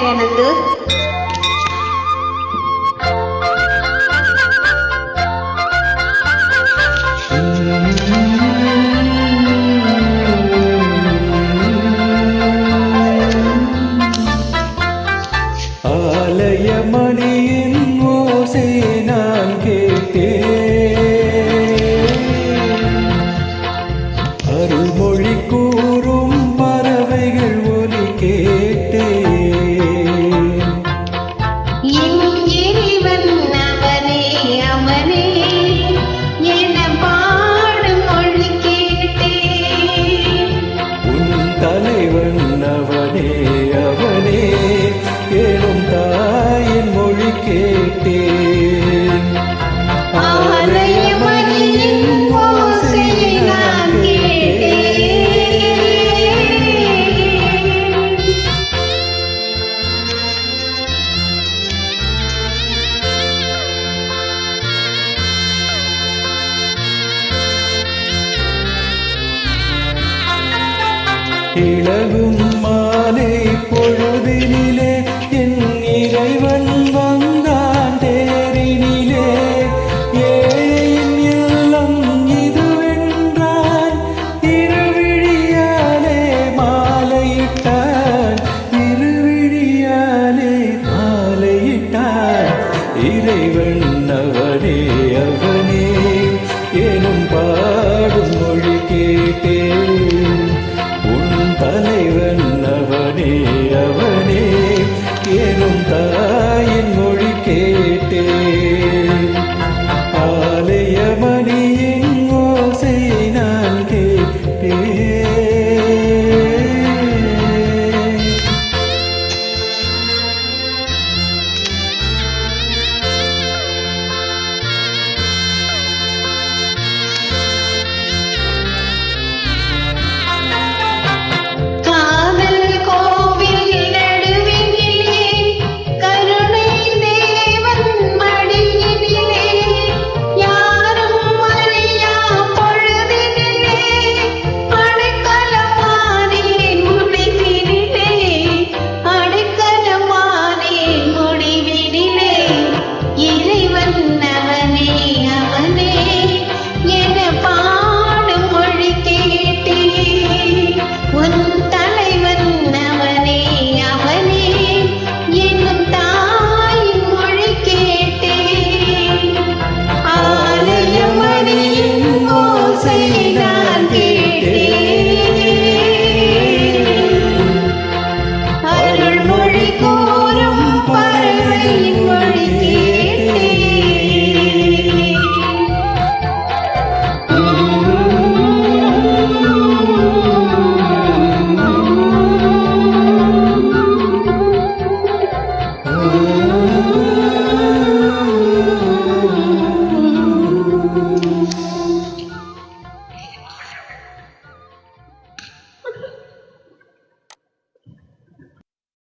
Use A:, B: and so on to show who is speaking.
A: எனது
B: ஆலய ஓசை நான் கேட்டேன். அருள்மொழி கூறும் இழகும் மாலை பொழுதினிலே என் இறைவன் வந்தான் தேரினிலே. ஏன் எல்லாம் இதுவென்றான் இருவிழியாலே மாலையிட்டான் இருவிழியாலே மாலையிட்டான். இறைவன் அவனே அவனே எனும் பாடும் மொழி கேட்டேன். தலைவன் அவனே அவன். Música